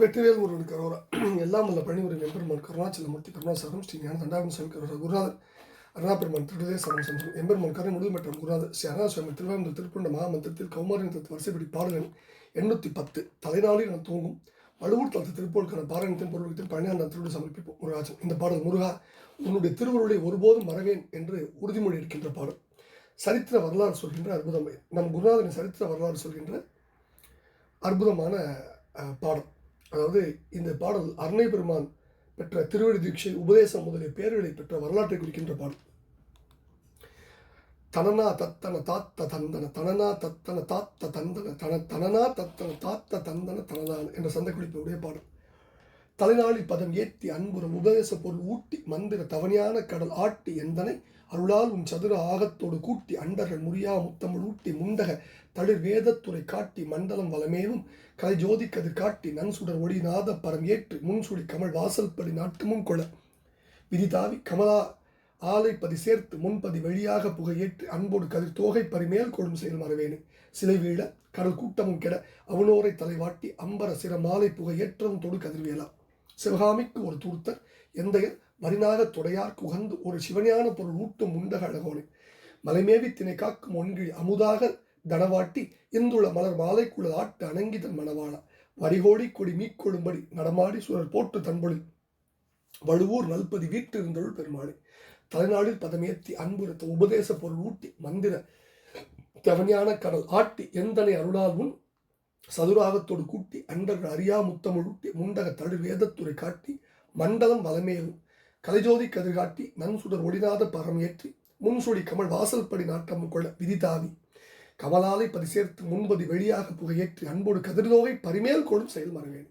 வெற்றிவேல் முருகன் கரோரா. எல்லாம் வல்ல பணிமுறை எம்பெருமான் கருணாச்சலமூர்த்தி கருணாசாரம் ஸ்ரீ ஞான தண்டாபுரம் சுவாமி கரோரா குருநாதர். அருணாபெருமான் திருடதே சரணம் சந்திரம் எம்பெருமான் கரை முடிவு மற்றும் குருநாதர். ஸ்ரீ அருணா சுவாமி திருவாரூர் திருப்பண்ட மகாமந்திரத்தில் கௌமாரி தத்து வரிசைப்படி பாடல்கள் எண்ணூற்றி பத்து. தலைநாளில் நான் தூங்கும். வலுவூர் தளத்து திருப்போருக்கான பாராயணத்தின் பொருளுக்கு பழனியாண்ட திருடு சமர்ப்பிப்போம். முருகாஜன் இந்த பாடல் முருகா உன்னுடைய திருவருளை ஒருபோதும் மறவேன் என்று உறுதிமொழி இருக்கின்ற பாடல். சரித்திர வரலாறு சொல்கின்ற அற்புதம். நம் குருநாதனின் சரித்திர வரலாறு சொல்கின்ற அற்புதமான பாடம் பாடல். அதாவது இந்த பாடல் அருணை பெருமான் பெற்ற திருவடி தீட்சை உபதேசம் முதலிய பேர்களை பெற்ற வரலாற்றை குறிக்கின்ற பாடல். தனனா தத்தன தாத்த தந்தன தனனா தத்தன தாத்த தந்தன தன தனனா தத்தன தாத்த தந்தன தனதான் என்ற சந்தை குறிப்புடைய பாடல். தலைநாளி பதம் ஏத்தி அன்புற உபதேச பொருள் ஊட்டி மந்திர தவணையான கடல் ஆட்டி எந்தனை அருளால் உன் சதுர ஆகத்தோடு கூட்டி அண்டர்கள் முறியா முத்தமிழ் ஊட்டி முண்டக தளிர் வேதத்துறை காட்டி மண்டலம் வளமேவும் கலை ஜோதி கதிர் காட்டி நன் சுடர் ஒளி நாத பரம் ஏற்று முன்சுடி கமல் வாசல்படி நாட்டுமும் கொள. விதிதாவி கமலா ஆலைப்பதி பதி சேர்த்து முன்பதி வழியாக புகையேற்று அன்போடு கதிர் தோகை பரிமேல் கொடும் செயல் மறவேனே. சிலை வீழ கடல் கூட்டமும் கெட அவனோரை தலைவாட்டி அம்பர சிற மாலை புகையேற்றவும் தொடு கதிர்வேலா. சிவகாமிக்கு ஒரு தூர்த்தர் எந்தையர் மரினாக துடையார் உகந்து ஒரு சிவஞான பொருள் ஊட்டும் முண்டக அழகோனே மலைமேவி தினை காக்கும் ஒன்கிழி அமுதாக தடவாட்டி இந்துள்ள மலர் மாலைக்குள்ள ஆட்டு அணங்கிதன் மணவாளா. வரிகோடி கொடி மீக்கொழும்படி நடமாடி சுழல் போட்டு தன்பொழில் வழுவூர் நல்பதி வீட்டிருந்தொள் பெருமாளே. தலைநாளில் பதமேத்தி அன்புறுத்த உபதேச பொருள் ஊட்டி மந்திர தவஞான கடல் ஆட்டி எந்தனை அருளால் உன் சதுராகத்தோடு கூட்டி அண்டர்கள் அறியா முத்தமிழூட்டி முண்டக தடு வேதத்துறை காட்டி மண்டலம் வலமேலும் கலைஜோதி கதிர் காட்டி நன்சுடர் ஒளிநாத பரம் ஏற்றி முன்சுடி கமல் வாசல்படி நாட்டம் கொள்ள விதிதாவி கமலாலை பதி சேர்த்து முன்பதி வெளியாக புகையேற்றி அன்போடு கதிர்தோகை பரிமேல் கொள்ளும் செயல் மறவேன்.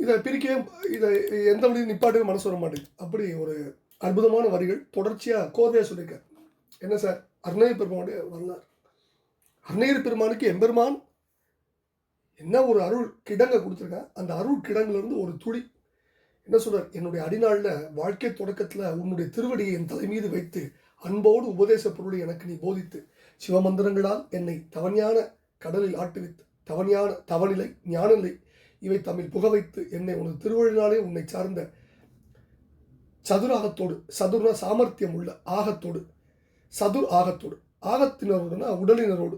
இதை பிரிக்கவே இதை எந்த வழியும் நிப்பாட்டவே மனசு வர மாட்டேங்குது அப்படி ஒரு அற்புதமான வரிகள் தொடர்ச்சியாக கோர்வையாக சொல்லியிருக்கார். என்ன சார்? அருணகிரி பெருமானுடைய வரலாறு. அருணகிரி பெருமானுக்கு எம்பெருமான் என்ன ஒரு அருள் கிடங்க கொடுத்துருக்கேன் அந்த அருள் கிடங்குலேருந்து ஒரு துளி. என்ன சொல்கிறார் என்னுடைய அடிநாளில் வாழ்க்கை தொடக்கத்தில் உன்னுடைய திருவடியை என் தலை மீது வைத்து அன்போடு உபதேச பொருளை எனக்கு நீ போதித்து சிவமந்திரங்களால் என்னை தவஞான கடலில் ஆட்டுவித்து தவஞான தவநிலை ஞானநிலை இவை தமிழ் புக வைத்து என்னை உனது திருவழினாலே உன்னை சார்ந்த சதுராகத்தோடு சதுர சாமர்த்தியம் உள்ள ஆகத்தோடு சதுர் ஆகத்தோடு ஆகத்தினரோடுனா உடலினரோடு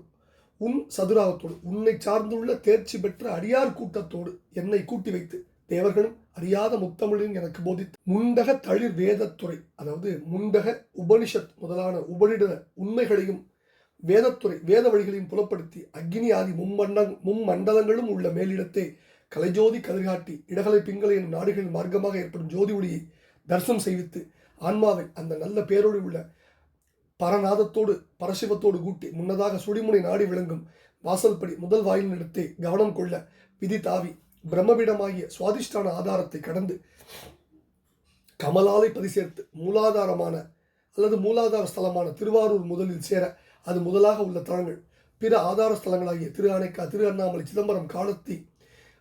உன் சதுராகத்தோடு உன்னை சார்ந்துள்ள தேர்ச்சி பெற்ற அடியார் கூட்டத்தோடு என்னை கூட்டி வைத்து தேவர்களும் அறியாத முத்தமிழின் எனக்கு போதித்து முண்டக தளிர் வேதத்துறை அதாவது முண்டக உபனிஷத் முதலான உபனிட உண்மைகளையும் வேதத்துறை வேத வழிகளையும் புலப்படுத்தி அக்னி ஆதி மும்மண்ட மும்மண்டலங்களும் உள்ள மேலிடத்தை கலைஜோதி கதிர்காட்டி இடகலை பிங்களை எனும் நாடுகளின் மார்க்கமாக ஏற்படும் ஜோதி ஒளியை தரிசனம் செய்வித்து ஆன்மாவை அந்த நல்ல பேரோடு உள்ள பரநாதத்தோடு பரசிவத்தோடு கூட்டி முன்னதாக சுடிமுனை நாடி விளங்கும் வாசல்படி முதல் வாயில் இடத்தை கவனம் கொள்ள விதி தாவி பிரம்மபீடமாகிய சுவாதிஷ்டான ஆதாரத்தை கடந்து கமலாலை பதி சேர்த்து மூலாதாரமான அல்லது மூலாதார ஸ்தலமான திருவாரூர் முதலில் சேர அது முதலாக உள்ள தலங்கள். பிற ஆதார ஸ்தலங்களாகிய திரு அணைக்கா திரு அண்ணாமலை சிதம்பரம் காலத்தி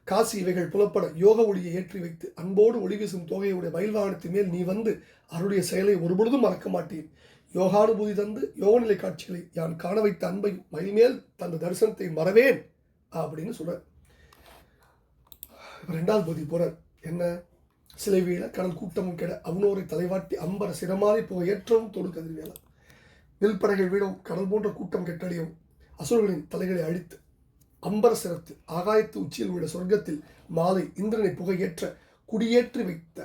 காசி இவைகள் புலப்பட யோக ஒளியை ஏற்றி வைத்து அன்போடு ஒளி வீசும் தொகையுடைய மயில் வாகனத்தின் மேல் நீ வந்து அவருடைய செயலை ஒருபொழுதும் மறக்க மாட்டேன். யோகானுபூதி தந்து யோகநிலை காட்சிகளை யான் காண வைத்த அன்பை மயில்மேல் தந்த தரிசனத்தை மறவேன் அப்படின்னு சொல்கிறார் ரெண்டாவது பகுதி போகிறார் என்ன? சிலை வீழ கடல் கூட்டமும் கெட அவனோரை தலைவாட்டி அம்பர சிரமாலை போக ஏற்றவும் தொடு கதிர்வேலா வில்படைகள் வீடவும் கடல் போன்ற கூட்டம் கெட்டடியும் அசுரர்களின் தலைகளை அழித்து அம்பர சிரத்து ஆகாயத்து உச்சியில் உள்ள சொர்க்கத்தில் மாலை இந்திரனை புகையேற்ற குடியேற்றி வைத்த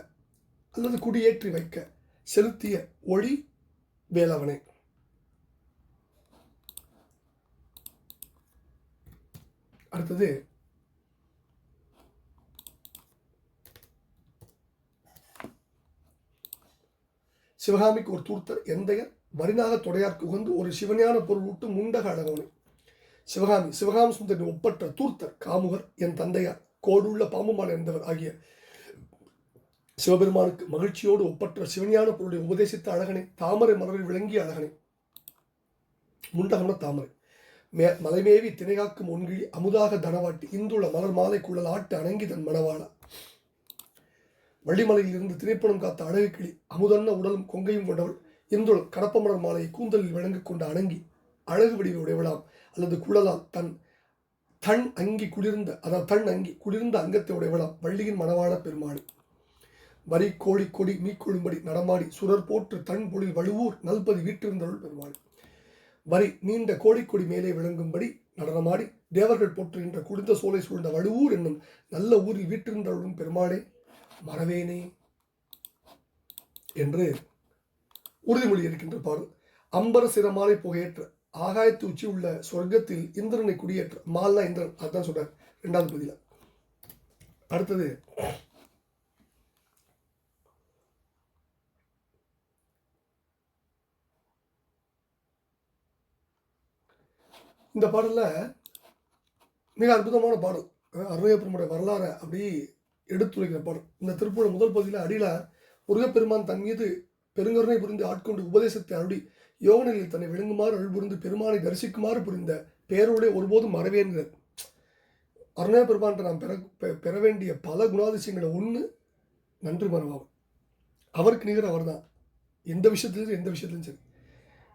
அல்லது குடியேற்றி வைக்க செலுத்திய ஒளி வேலவனே. அடுத்தது சிவகாமிக்கு ஒரு தூர்த்தர் எந்தையர் வரிநாக தொடையார்க்கு உகந்து ஒரு சிவஞான பொருள் விட்டு முண்டக அழகவனை. சிவகாமி சிவகாம சுந்தரின் ஒப்பற்ற தூர்த்தர் காமுகர் என் தந்தையார் கோடுள்ள பாம்புமான் இருந்தவர் ஆகிய சிவபெருமானுக்கு மகிழ்ச்சியோடு ஒப்பற்ற சிவஞான பொருளை உபதேசித்த அழகனை தாமரை மலரில் விளங்கிய அழகனை. முண்டகம்ன தாமரை. மே மலைமேவி திணைகாக்கும் ஒன்கிழி அமுதாக தனவாட்டி இந்துள்ள மலர் மாலைக்குள்ளல் ஆட்டு அணங்கி தன் மணவாளா. வள்ளிமலையில் இருந்து திரைப்படம் காத்த அழகு கிளி அமுதன்ன உடலும் கொங்கையும் கொண்டவள் இந்துள் கடப்பமலர் மாலையை கூந்தலில் விளங்கி கொண்ட அணங்கி அழகு வடிவை உடையவளாம் அல்லது குழலால் தன் தன் அங்கி குளிர்ந்த அதாவது தன் அங்கி குளிர்ந்த அங்கத்தை உடையவளாம் வள்ளியின் மணவாள பெருமாள். வரி கோழி கொடி மீக்கொழும்படி நடமாடி சுரர் போற்று தன் பொழில் வழுவூர் நல்பதி வீற்றிருந்தருள் பெருமாள் வரி நீண்ட கோழிக்கொடி மேலே விளங்கும்படி நடனமாடி தேவர்கள் போற்றுகின்ற குளிர்ந்த சோலை சூழ்ந்த வழுவூர் என்னும் நல்ல ஊரில் வீற்றிருந்தருளும் பெருமாளே மறவேனே என்று உறுதிமொழி இருக்கின்ற பாடல். அம்பர சிரமாலை புகையேற்ற ஆகாயத்து உச்சி உள்ள சொர்க்கத்தில் இந்திரனை குடியேற்ற மால்லா இந்திரன் அதான் சொல்றார் ரெண்டாவது பதில. அடுத்தது இந்த பாடலில் மிக அற்புதமான பாடல். அருணையப்பெருமுடைய வரலாறை அப்படி எடுத்துரைக்கிற பாடல். இந்த திருப்பூர் முதல் பகுதியில் அடியில் முருகப்பெருமான் தன் மீது பெருங்கருணை புரிந்து ஆட்கொண்டு உபதேசத்தை அருளி யோகநிலையில் தன்னை விளங்குமாறு அருள் புரிந்து பெருமானை தரிசிக்குமாறு புரிந்த பேரோடைய ஒருபோதும் மறவேன்கிறார் அருணா பெருமான்கிட்ட நாம் பெற பெற வேண்டிய பல குணாதிசயங்களை ஒன்று நன்றி மறவாகும் அவருக்கு நிகர் அவர் தான் எந்த விஷயத்துலையும் எந்த விஷயத்துலையும் சரி.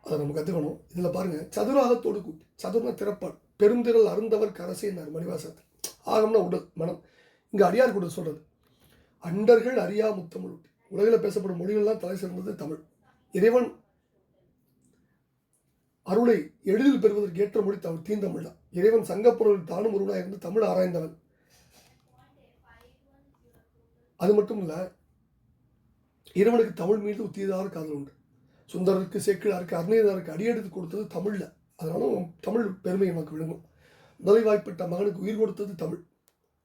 அதை நம்ம கற்றுக்கணும் இதில் பாருங்கள் சதுராகத்தோடு கூட்டி சதுர்ன திறப்பான் பெருந்திரல் அருந்தவர் கரசேனார் மணிவாசத்தில் ஆகம்னா உடல் மனம். இங்கே அடியார் கூட சொல்கிறது அண்டர்கள் அறியா முத்தமிழ் உலகில் பேசப்படும் மொழிகள்லாம் தலை சிறந்தது தமிழ். இறைவன் அருளை எளிதில் பெறுவதற்கு ஏற்ற மொழி தமிழ் தீந்தமிழ் தான். இறைவன் சங்கப்பொருள் தானும் ஒருவனாக இருந்து தமிழ் ஆராய்ந்தவன். அது மட்டும் இல்லை இறைவனுக்கு தமிழ் மீது உத்தியதாக காதல் உண்டு. சுந்தரருக்கு சேக்கிழாருக்கு அருணேதருக்கு அடியெடுத்து கொடுத்தது தமிழில். அதனால தமிழ் பெருமை நமக்கு விளங்கும். நுழைவாய்ப்பட்ட மகனுக்கு உயிர் கொடுத்தது தமிழ்.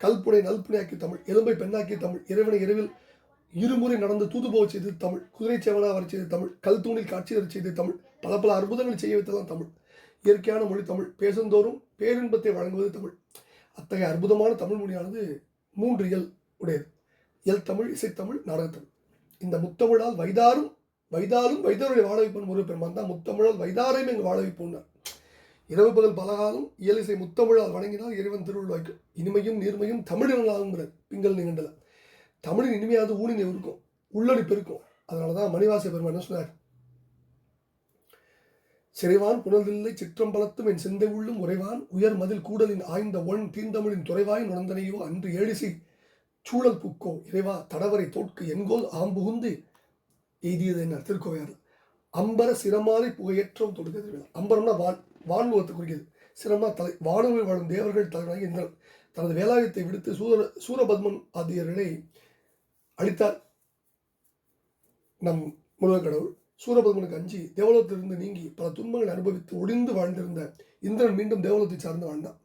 கல்புனை நல்புனையாக்கிய தமிழ். எலும்பை பெண்ணாக்கிய தமிழ். இறைவனை இரவில் இருமுறை நடந்து தூது போக செய்தது தமிழ். குதிரை சேவனாக வர செய்தது தமிழ். கல் தூணில் காட்சி தர செய்தது தமிழ். பல பல அற்புதங்கள் செய்ய வைத்ததான் தமிழ். இயற்கையான மொழி தமிழ். பேசுந்தோறும் பேரின்பத்தை வழங்குவது தமிழ். அத்தகைய அற்புதமான தமிழ் மொழியானது மூன்று இயல் உடையது. இயல் தமிழ் இசைத்தமிழ் நாடகத்தமிழ் இந்த முத்தமிழால் வைதாரும் வைதாலும் வைதருடைய வாழ வைப்பன் முருகப்பெருமான் தான் முத்தமிழால் வைதாரையும் எங்கள் வாழவிப்போன்னார். இரவு பகல் பலகாலம் இயலிசை முத்தமிழால் வணங்கினால் இறைவன் திருவிழாய்க்கு இனிமையும் நீர்மையும் தமிழினாகுங்கிறார் பிங்கல் நிகண்டல. தமிழின் இனிமையாவது ஊனினை இருக்கும் உள்ளடிப்பு இருக்கும். அதனால தான் மணிவாச பெருமான் என்ன சொன்னார்? சிறைவான் புனல்வில்லை சிற்றம்பலத்தும் என் சிந்தை உள்ளும் உறைவான் உயர் மதில் கூடலின் ஆய்ந்த ஒன் தீந்தமிழின் துறைவாய் நுணர்ந்தனையோ அன்று ஏழிசை சூழல் புக்கோ இறைவா தடவரை தோற்கு என்கோல் ஆம்புகுந்து எய்தியது என்ன? திருக்கோவையார் அம்பர சிரமாலை புகையேற்றம் தொடுக்கிறது அம்பரம்னா வான் வான்முகத்தை குறிக்கிறது. சிரமா தலை வானவில் வாழும் தேவர்கள் தலைவராக இந்திரன். தனது வேலாயுதத்தை விடுத்து சூர சூரபத்மன் ஆகியவர்களை அளித்தார் நம் முருகக் கடவுள் சூரபத்மனுக்கு அஞ்சி தேவலோகத்திலிருந்து நீங்கி பல துன்பங்களை அனுபவித்து ஒடிந்து வாழ்ந்திருந்த இந்திரன் மீண்டும் தேவலோகத்தை சார்ந்து வாழ்ந்தான்.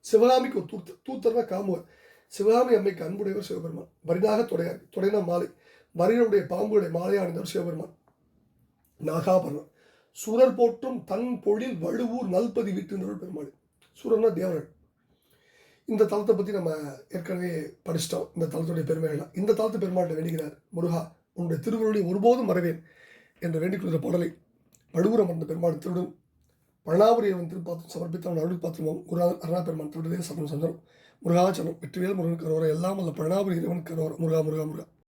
சிவகாமிக்கு ஒரு தூத்த தூத்தர்னா காமுவர் சிவகாமி அம்மைக்கு அன்புடையவர் சிவபெருமான். வரிதாக தொடையார் தொடைனா மாலை. மறையனுடைய பாம்புடைய மாலையை அணிந்தவர் சிவபெருமான். நாகாபரணம். சுரர் போற்றும் தன் பொழில் வழுவூர் நல்பதி வீட்டினர்கள் பெருமாள். சுரர்னா தேவர்கள். இந்த தளத்தை பற்றி நம்ம ஏற்கனவே படிச்சிட்டோம். இந்த தளத்துடைய பெருமைகள்லாம். இந்த தளத்து பெருமாள்கிட்ட வேண்டுகிறார் முருகா உன்னுடைய திருவருளை ஒருபோதும் மறவேன் என்று வேண்டிக் கொள்கிற பாடலை வடுவூரம் அந்த பெருமாள் திருடும். பழனாபுரி அவன் திருப்பாத்திரம் சமர்ப்பித்த அவன் அருள் பாத்திரமும் அருணா பெருமான் திருடுதே சமரம் சந்திரம் முருகாச்சனம் வெற்றிவேல் முருகன் கரோரம் எல்லாம் அல்ல பழனாபுரி இறைவன் கரோர முருகா முருகா முருகா.